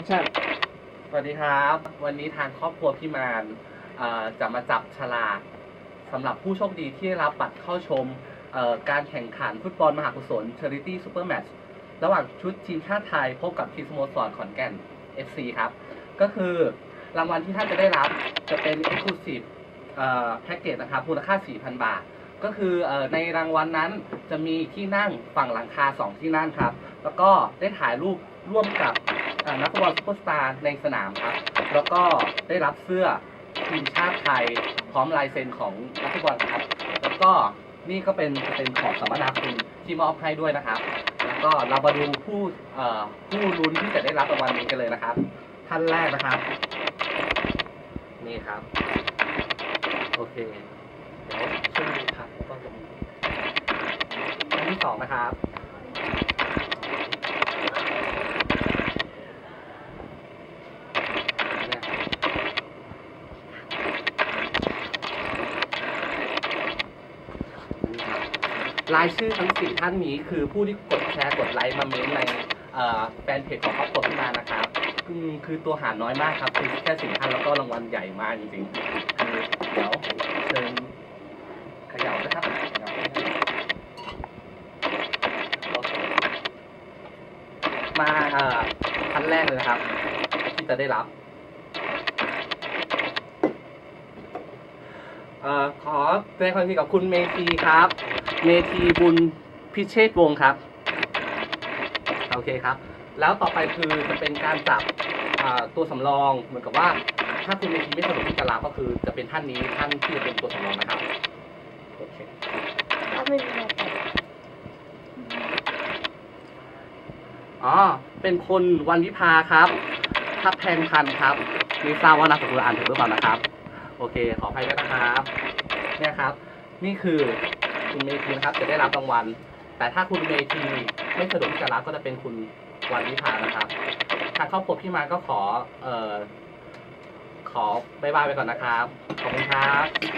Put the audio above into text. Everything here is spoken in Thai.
คชั่นสวัสดีครับ วันนี้ทางครอบครัวพี่มานจะมาจับฉลากสำหรับผู้โชคดีที่ได้รับบัตรเข้าชมการแข่งขันฟุตบอลมหากุศล Charity Super Match ระหว่างชุดทีมชาติไทยพบกับทีมสโมสรขอนแก่น FC ครับ ก็คือรางวัลที่ท่านจะได้รับจะเป็น Exclusive แพ็กเกจนะครับมูลค่า 4,000 บาท ก็คือในรางวัลนั้นจะมีที่นั่งฝั่งหลังคา 2 ที่นั่งครับ แล้วก็ได้ถ่ายรูปร่วมกับ นักฟุตบอลซุปเปอร์สตาร์ในสนามครับ แล้วก็ได้รับเสื้อทีมชาติไทยพร้อมลายเซ็นของนักฟุตบอลครับ แล้วก็นี่ก็เป็นเป็นของสัมมนาคุณที่มอบให้ด้วยนะครับ แล้วก็เรามาดูผู้ผู้ลุ้นที่จะได้รับรางวัลนี้กันเลยนะครับ ท่านแรกนะครับ นี่ครับ โอเค เดี๋ยวช่วยดูครับก็จะมีท่านที่สองนะครับ เนี่ยครับนี่ครับ รายชื่อทั้งสี่ท่านนี้คือผู้ที่กดแชร์กดไลค์มาเม้นต์ในแฟนเพจของครอบครัวพี่มานะครับคือตัวหาน้อยมากครับคือแค่สี่ท่านแล้วก็รางวัลใหญ่มากจริงๆคือเดี๋ยวเชิญขย่านะครับนะครับมาท่านแรกเลยนะครับ ที่จะได้รับอขอแสดงความยินดีกับคุณเมธีครับ เมธีบุญพิเชษวงศ์ครับ โอเคครับ แล้วต่อไปคือจะเป็นการจับตัวสำรองเหมือนกับว่าถ้าคุณเมธีไม่สะดวกที่จะรับก็คือจะเป็นท่านนี้ท่านที่จะเป็นตัวสำรองนะครับโอเคก็ไม่มีอะไรอ๋อเป็นคนวันวิภาครับทับแพงพันครับไม่ทราบว่านามสกุลอ่านถูกหรือเปล่านะครับ โอเค ขออภัยด้วยนะครับ เนี่ยครับ นี่คือ คุณเมธีนะครับ จะได้รับรางวัล แต่ถ้าคุณเมธีไม่สะดวกที่จะรับก็จะเป็นคุณวันวิภานะครับทางครอบครัวพี่มาก็ขอเอ่อขอบายบายไปก่อนนะครับ ขอบคุณครับ